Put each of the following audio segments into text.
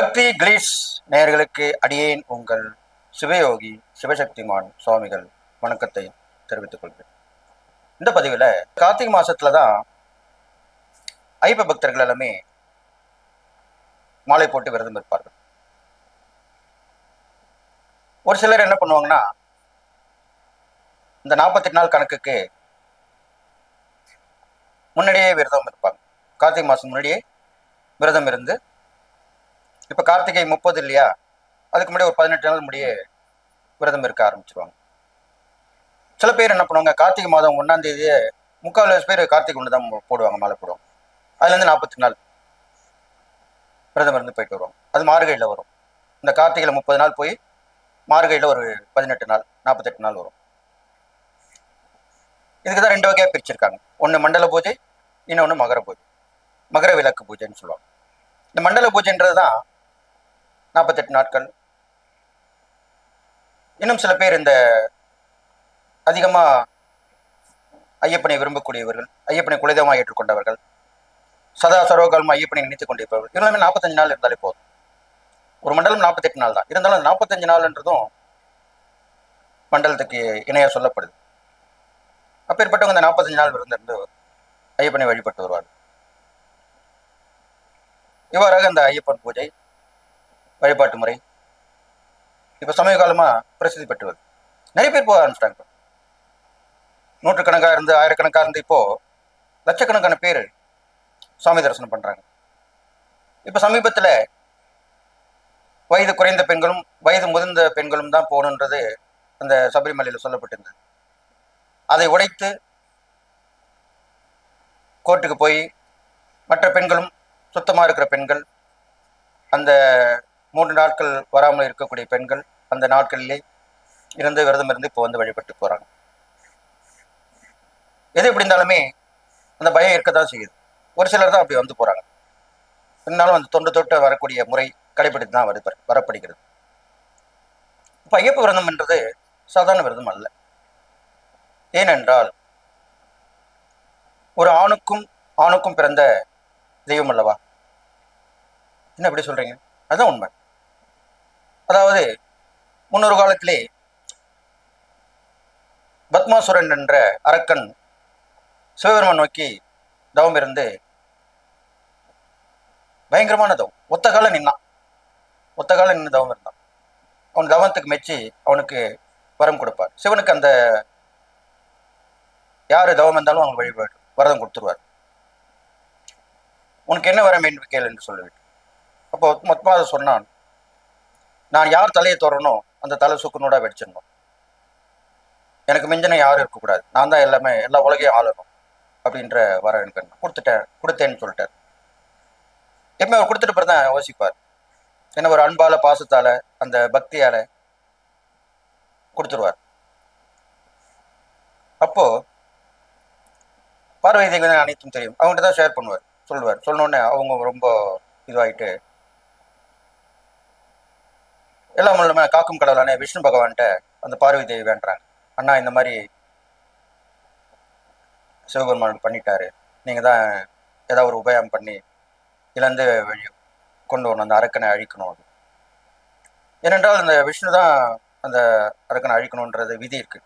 பக்தி கிளீஸ் நேயர்களுக்கு அடியேன் உங்கள் சிவயோகி சிவசக்திமான் சுவாமிகள் வணக்கத்தை தெரிவித்துக் கொள்கிறேன். இந்த பதிவில் கார்த்திகை மாசத்துல தான் ஐப்ப பக்தர்கள் எல்லாமே மாலை போட்டு விரதம் இருப்பார்கள். ஒரு சிலர் என்ன பண்ணுவாங்கன்னா இந்த நாற்பத்தெட்டு நாள் கணக்குக்கு முன்னாடியே விரதம் இருப்பாங்க. கார்த்திகை மாதம் முன்னாடியே விரதம் இருந்து இப்போ கார்த்திகை முப்பது இல்லையா? அதுக்கு முன்னாடி ஒரு பதினெட்டு நாள் முடியே விரதம் இருக்க ஆரம்பிச்சிருவாங்க. சில பேர் என்ன பண்ணுவாங்க கார்த்திகை மாதம் ஒன்றாம் தேதியே முக்கால் பேர் கார்த்திகை ஒன்று தான் போடுவாங்க மாலை போடுவாங்க. அதுலேருந்து நாற்பத்தி நாள் விரதம் இருந்து போயிட்டு வருவாங்க. அது மார்கழியில் வரும். இந்த கார்த்திகையில் முப்பது நாள் போய் மார்கழியில் ஒரு பதினெட்டு நாள் நாற்பத்தெட்டு நாள் வரும். இதுக்கு தான் ரெண்டு வகையாக பிரிச்சிருக்காங்க. ஒன்று மண்டல பூஜை இன்னொன்று மகர பூஜை. மகர விளக்கு பூஜைன்னு சொல்லுவாங்க. இந்த மண்டல பூஜைன்றது தான் நாற்பத்தெட்டு நாட்கள். இன்னும் சில பேர் இந்த அதிகமாக ஐயப்பனை விரும்பக்கூடியவர்கள் ஐயப்பனை குலதெய்வமாக ஏற்றுக்கொண்டவர்கள் சதா சரோகாலமாக ஐயப்பனை நினைத்துக் கொண்டிருப்பவர்கள் எல்லாமே நாற்பத்தஞ்சு நாள் இருந்தாலே போதும். ஒரு மண்டலம் நாற்பத்தெட்டு நாள் தான் இருந்தாலும் நாற்பத்தஞ்சு நாள்ன்றதும் மண்டலத்துக்கு இணையாக சொல்லப்படுது. அப்பேற்பட்டவங்க இந்த நாற்பத்தஞ்சு நாள் விருந்திருந்து ஐயப்பனை வழிபட்டு வருவார் இவ்வாறாக இந்த ஐயப்பன் பூஜை வழிபாட்டு முறை. இப்போ சமீப காலமாக பிரசித்தி பெற்று வருது நிறைய பேர் போக ஆரம்பிச்சிட்டாங்க நூற்றுக்கணக்காக இருந்து ஆயிரக்கணக்காக இருந்து இப்போ லட்சக்கணக்கான பேர் சுவாமி தரிசனம் பண்ணுறாங்க இப்போ சமீபத்தில் வயது குறைந்த பெண்களும் வயது முதிர்ந்த பெண்களும் தான் போகணுன்றது அந்த சபரிமலையில் சொல்லப்பட்டிருந்தது. அதை உடைத்து கோர்ட்டுக்கு போய் மற்ற பெண்களும் சுத்தமாக இருக்கிற பெண்கள் அந்த மூன்று நாட்கள் வராமல் இருக்கக்கூடிய பெண்கள் அந்த நாட்களிலே இருந்து விரதம் இருந்து இப்போ வந்து வழிபட்டு போகிறாங்க எது எப்படி இருந்தாலுமே அந்த பயம் இருக்க தான் செய்யுது. ஒரு சிலர் தான் அப்படி வந்து போகிறாங்க இருந்தாலும் அந்த தொண்டு தொட்டு வரக்கூடிய முறை கடைபிடித்து தான் வருது வரப்படுகிறது. இப்போ ஐயப்ப விரதம் என்றது சாதாரண விரதம் அல்ல. ஏனென்றால் ஒரு ஆணுக்கும் ஆணுக்கும் பிறந்த தெய்வம் அல்லவா? என்ன எப்படி சொல்றீங்க? அதுதான் உண்மை. அதாவது முன்னொரு காலத்திலே பத்மாசுரன் என்ற அரக்கன் சிவபெருமன் நோக்கி தவம் இருந்து பயங்கரமான தவம். ஒத்த காலம் நின்னான். ஒத்த காலம் நின்று தவம் இருந்தான். அவன் தவத்துக்கு மெச்சி அவனுக்கு வரம் கொடுப்பார். சிவனுக்கு அந்த யார் தவம் இருந்தாலும் அவங்க வழிபாடு வரதம் கொடுத்துருவார். உனக்கு என்ன வரம் வேண்டும் கேள் என்று சொல்லிவிட்டு. அப்போ மொத்தமாக சொன்னான் நான் யார் தலையை தோறனோ அந்த தலை சுக்குனோட வெடிச்சிடணும். எனக்கு மிஞ்சின யாரும் இருக்கக்கூடாது நான் தான் எல்லாமே எல்லா உலகையும் ஆளணும் அப்படின்ற வர எனக்கு கொடுத்துட்டேன் கொடுத்தேன்னு சொல்லிட்டார். எப்பவுமே அவர் கொடுத்துட்டு பிறகு தான் யோசிப்பார். என்ன ஒரு அன்பால பாசத்தால அந்த பக்தியால கொடுத்துருவார். அப்போ பார்வை தேவி அனைத்தும் தெரியும். அவங்ககிட்ட தான் ஷேர் பண்ணுவார் சொல்லுவார். சொன்னோடனே அவங்க ரொம்ப இதுவாகிட்டு எல்லாம் மூலமே காக்கும் கடவுளான விஷ்ணு பகவான்கிட்ட அந்த பார்வதி தேவி வேண்டுறாங்க அண்ணா இந்த மாதிரி சிவபெருமான் பண்ணிட்டாரு. நீங்கள் தான் ஏதாவது ஒரு உபயம் பண்ணி இழந்து வழி கொண்டு வரணும். அந்த அரக்கனை அழிக்கணும் அது. ஏனென்றால் அந்த விஷ்ணு தான் அந்த அரக்கனை அழிக்கணுன்றது விதி இருக்கு.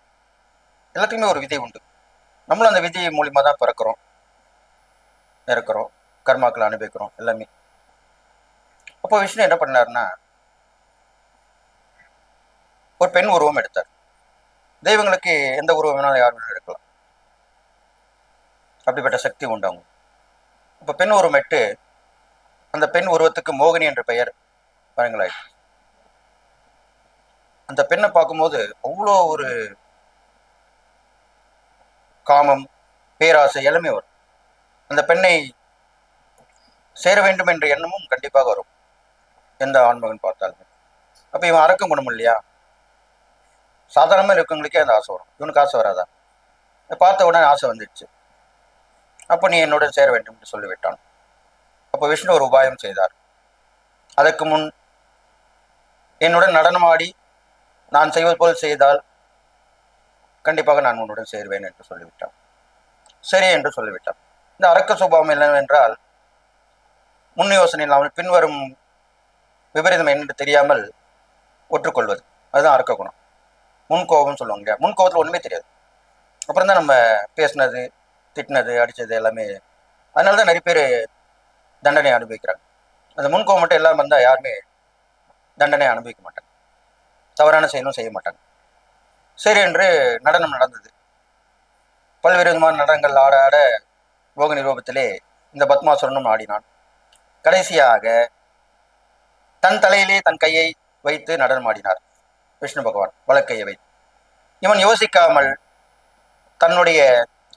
எல்லாத்துக்குமே ஒரு விதி உண்டு. நம்மளும் அந்த விதி மூலியமா தான் பிறக்கிறோம். இறக்குறோம் கர்மாக்களை அனுபவிக்கிறோம். எல்லாமே. அப்போ விஷ்ணு என்ன பண்ணாருன்னா ஒரு பெண் உருவம் எடுத்தார். தெய்வங்களுக்கு எந்த உருவம் வேணாலும் யார் வேணாலும் எடுக்கலாம். அப்படிப்பட்ட சக்தி உண்டு அவங்க இப்போ பெண் உருவம் எட்டு அந்த பெண் உருவத்துக்கு மோகினி என்ற பெயர் வழங்கலாயிற்று. அந்த பெண்ணை பார்க்கும்போது அவ்வளோ ஒரு காமம் பேராசை எல்லாமே வரும். அந்த பெண்ணை சேர வேண்டும் என்ற எண்ணமும் கண்டிப்பாக வரும். எந்த ஆண்மகன் பார்த்தாலுமே. அப்போ இவன் அறக்க குணம் இல்லையா? சாதாரணமாக இருக்கவங்களுக்கே அந்த ஆசை வரும். இவனுக்கு ஆசை வராதா? பார்த்த உடனே ஆசை வந்துடுச்சு. அப்போ நீ என்னுடன் சேர வேண்டும் என்று சொல்லிவிட்டான். அப்போ விஷ்ணு ஒரு உபாயம் செய்தார். அதற்கு முன் என்னுடன் நடனமாடி நான் செய்வது போல் செய்தால் கண்டிப்பாக நான் உன்னுடன் சேருவேன் என்று சொல்லிவிட்டான். சரி என்று சொல்லிவிட்டான். இந்த அரக்க சுபாவம் என்னவென்றால் முன் யோசனை இல்லாமல் பின்வரும் விபரீதம் என்று தெரியாமல் ஒற்றுக்கொள்வது. அதுதான் அரக்க குணம். முன்கோபம்னு சொல்லுவாங்க இல்லையா? முன்கோபத்தில் ஒன்றுமே தெரியாது. அப்புறம் தான் நம்ம பேசுனது திட்டினது அடித்தது எல்லாமே. அதனால தான் நிறைய பேர் தண்டனை அனுபவிக்கிறாங்க. அந்த முன்கோபம் மட்டும் இல்லாமல் இருந்தால் யாருமே தண்டனை அனுபவிக்க மாட்டாங்க. தவறான செயலும் செய்ய மாட்டாங்க. சரி என்று நடனம் நடந்தது. பல்வேறு விதமான நடனங்கள் ஆட ஆட போக நிரூபத்திலே இந்த பத்மாசுரனும் ஆடினான். கடைசியாக தன் தலையிலே தன் கையை வைத்து நடனம் ஆடினார். விஷ்ணு பகவான் வலக்கையை வைத்து. இவன் யோசிக்காமல் தன்னுடைய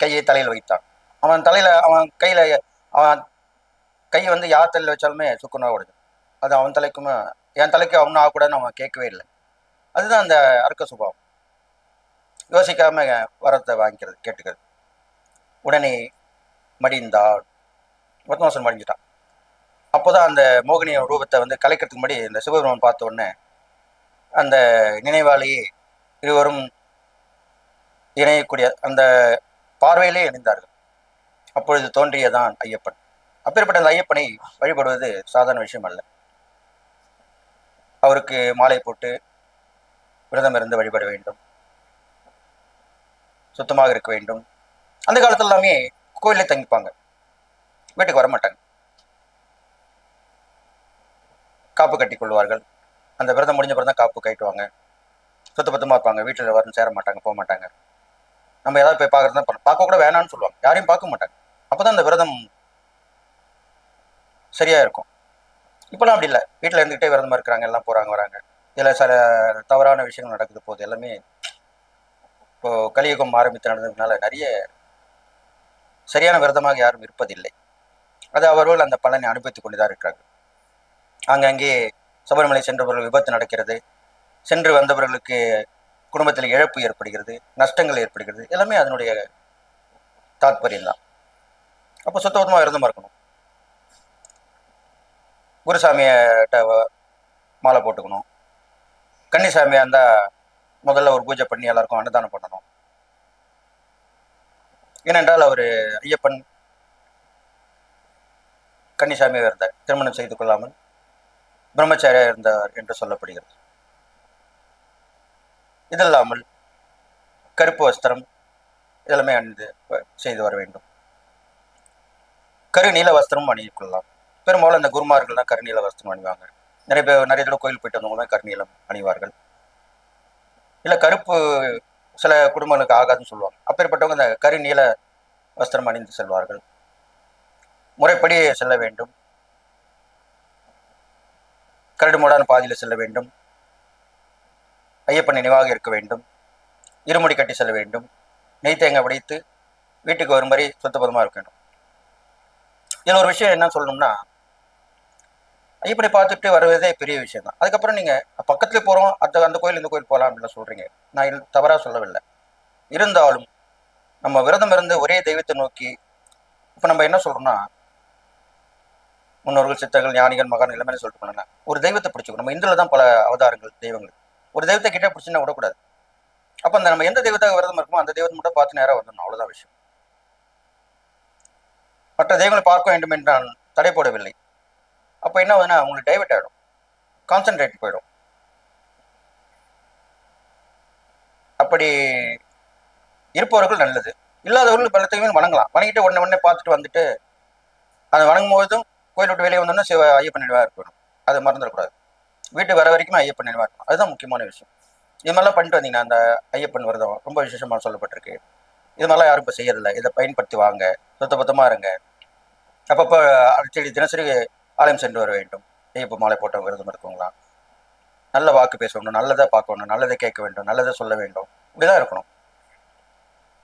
கையை தலையில் வைத்தான். அவன் தலையில் அவன் கையில் அவன் கை வந்து யார் தலையில் வச்சாலுமே சுக்குனா உடையும். அது அவன் தலைக்குமே என் தலைக்கு அவனும் ஆகக்கூடாதுன்னு அவன் கேட்கவே இல்லை. அதுதான் அந்த அர்க்க சுபாவம். யோசிக்காம வரத்தை வாங்கிக்கிறது கேட்டுக்கிறது. உடனே மடிந்தாள் பத்மாசன் மடிஞ்சிட்டான். அப்போதான் அந்த மோகினியோட ரூபத்தை வந்து கலைக்கிறதுக்கு முன்னாடி இந்த சிவபெருமன் பார்த்த உடனே அந்த நினைவாலேயே இருவரும் இணையக்கூடிய அந்த பார்வையிலே இணைந்தார்கள். அப்பொழுது தோன்றியதான் ஐயப்பன். அப்பேற்பட்ட அந்த ஐயப்பனை வழிபடுவது சாதாரண விஷயம் அல்ல அவருக்கு மாலை போட்டு விரதம் இருந்து வழிபட வேண்டும். சுத்தமாக இருக்க வேண்டும். அந்த காலத்துல எல்லாமே கோயிலே தங்கிப்பாங்க. வீட்டுக்கு வர மாட்டாங்க காப்பு கட்டி கொள்வார்கள். அந்த விரதம் முடிஞ்ச பிறகு தான் காப்பு கைட்டுவாங்க சுத்த பத்தமாக இருப்பாங்க. வீட்டில் வரணும் சேர மாட்டாங்க போக மாட்டாங்க. நம்ம ஏதாவது போய் பார்க்கறது தான் பார்க்க கூட வேணாம்னு சொல்லுவாங்க. யாரையும் பார்க்க மாட்டாங்க. அப்பதான் அந்த விரதம் சரியா இருக்கும். இப்போலாம் அப்படி இல்லை. வீட்டில் இருந்துகிட்டே விரதமாக இருக்கிறாங்க எல்லாம் போறாங்க வராங்க. இதில் சில தவறான விஷயங்கள் நடக்குது போது எல்லாமே இப்போ கலியுகம் ஆரம்பித்து நடந்ததுனால நிறைய சரியான விரதமாக யாரும் இருப்பதில்லை. அது அவர்கள் அந்த பலனை அனுபவித்துக் கொண்டுதான் இருக்கிறார்கள். அங்கங்கே சபரிமலை சென்றவர்கள் விபத்து நடக்கிறது. சென்று வந்தவர்களுக்கு குடும்பத்தில் இழப்பு ஏற்படுகிறது நஷ்டங்கள் ஏற்படுகிறது. எல்லாமே அதனுடைய தாத்பரியம் தான். அப்போ சுத்தபத்தமாக விரதமாக இருக்கணும் குருசாமியிட்ட மாலை போட்டுக்கணும். கன்னிசாமியாக இருந்தால் முதல்ல ஒரு பூஜை பண்ணி எல்லாருக்கும் அன்னதானம் பண்ணணும். ஏனென்றால் அவர் ஐயப்பன் கன்னிசாமியாக இருந்தார். திருமணம் செய்து கொள்ளாமல். பிரம்மச்சாரியா இருந்தார் என்று சொல்லப்படுகிறது. இதல்லாமல் கருப்பு வஸ்திரம் இதெல்லாமே அணிந்து செய்து வர வேண்டும். கருநீல வஸ்திரம் அணிவிக்கொள்ளலாம் பெரும்பாலும் இந்த குருமார்கள் தான் கருநீல வஸ்திரம் அணிவாங்க. நிறைய பேர் நிறைய தடவை கோயில் போயிட்டு வந்தவங்க கருநீலம் அணிவார்கள். இல்லை கருப்பு சில குடும்பங்களுக்கு ஆகாதுன்னு சொல்லுவாங்க. அப்பேற்பட்டவங்க இந்த கருநீல வஸ்திரம் அணிந்து செல்வார்கள். முறைப்படி செல்ல வேண்டும். கரடுமூடான பாதையில் செல்ல வேண்டும். ஐயப்பன் நினைவாக இருக்க வேண்டும். இருமுடி கட்டி செல்ல வேண்டும். நெய் தேங்காய் உடைத்து வீட்டுக்கு வரும் வரை சுத்தபதமாக இருக்க வேண்டும். இதில் ஒரு விஷயம் என்ன சொல்லணும்னா ஐயப்பனை பார்த்துட்டு வருவதே பெரிய விஷயம் தான் அதுக்கப்புறம் நீங்கள் பக்கத்துல போகிறோம் அந்த அந்த கோயில் இந்த கோயில் போகலாம் அப்படின்னு சொல்கிறீங்க நான் தவறாக சொல்லவில்லை. இருந்தாலும் நம்ம விரதம் இருந்து ஒரே தெய்வத்தை நோக்கி இப்போ நம்ம என்ன சொல்கிறோம்னா முன்னோர்கள் சித்தர்கள் ஞானிகள் மகான் எல்லாமே சொல்லிட்டு போனாங்க? ஒரு தெய்வத்தை பிடிச்சிக்கணும். நம்ம இந்துல தான் பல அவதாரங்கள் தெய்வங்கள். ஒரு தெய்வத்தை கிட்ட பிடிச்சுன்னா விடக்கூடாது. அப்போ அந்த நம்ம எந்த தெய்வத்தாக விரதம் இருக்குமோ அந்த தெய்வத்தை மட்டும் பார்த்து நேராக வந்துடணும். அவ்வளோதான் விஷயம். மற்ற தெய்வங்களை பார்க்க வேண்டும் என்று நான் தடை போடவில்லை. அப்போ என்ன ஆகுதுன்னா உங்களுக்கு டைவெர்ட் ஆகிடும் கான்சென்ட்ரேட் போயிடும். அப்படி இருப்பவர்கள் நல்லது. இல்லாதவர்கள் பலத்தையுமே வணங்கலாம். வணங்கிட்டு உடனே உடனே பார்த்துட்டு வந்துட்டு அதை வணங்கும் போதும் கோயில் விட்டு வெளியே வந்தோம்னா சிவ ஐயப்பன் நினைவாக இருக்கணும். அதை மறந்துடக்கூடாது. வீட்டு வர வரைக்கும் ஐயப்பன் நினைவாக இருக்கணும். அதுதான் முக்கியமான விஷயம். இது மாதிரிலாம் பண்ணிட்டு வந்தீங்கன்னா அந்த ஐயப்பன் விரதம் ரொம்ப விசேஷமாக சொல்லப்பட்டிருக்கு. இது மாதிரிலாம் யாரும் இப்போ செய்யறதில்ல. இதை பயன்படுத்தி வாங்க. சுத்த பத்தமாக இருங்க. அப்பப்போ அடிச்சடி தினசரி ஆலயம் சென்று வர வேண்டும். ஐயப்ப மாலை போட்ட விரதம் இருக்கவங்களாம். நல்ல வாக்கு பேசணும். நல்லதை பார்க்கணும். நல்லதை கேட்க வேண்டும். நல்லதை சொல்ல வேண்டும். இப்படிதான் இருக்கணும்.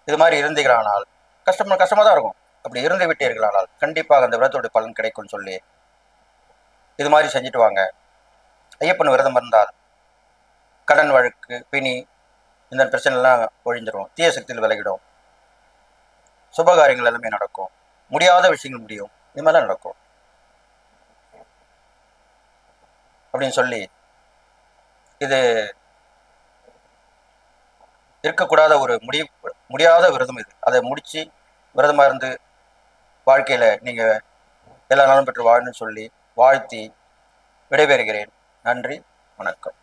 இது மாதிரி இருந்தீர்களானால் கஷ்டம் கஷ்டமாக தான் இருக்கும். அப்படி இருந்து விட்டீர்களானால் கண்டிப்பாக அந்த விரதத்துடைய பலன் கிடைக்கும்னு சொல்லி இது மாதிரி செஞ்சுட்டு வாங்க. ஐயப்பன் விரதம் இருந்தால் கடன் வழக்கு பிணி இந்த பிரச்சனைலாம் ஒழிஞ்சிடும் தீய சக்தியில் விலகிடும். சுபகாரியங்கள் எல்லாமே நடக்கும். முடியாத விஷயங்கள் முடியும். இது மாதிரிலாம் நடக்கும். அப்படின்னு சொல்லி இது இருக்கக்கூடாத ஒரு முடி முடியாத விரதம் இது. அதை முடிச்சு விரதமாக இருந்து வாழ்க்கையில் நீங்கள் எல்லா நாளும் பெற்று வாழணும்னு சொல்லி வாழ்த்தி விடைபெறுகிறேன். நன்றி வணக்கம்.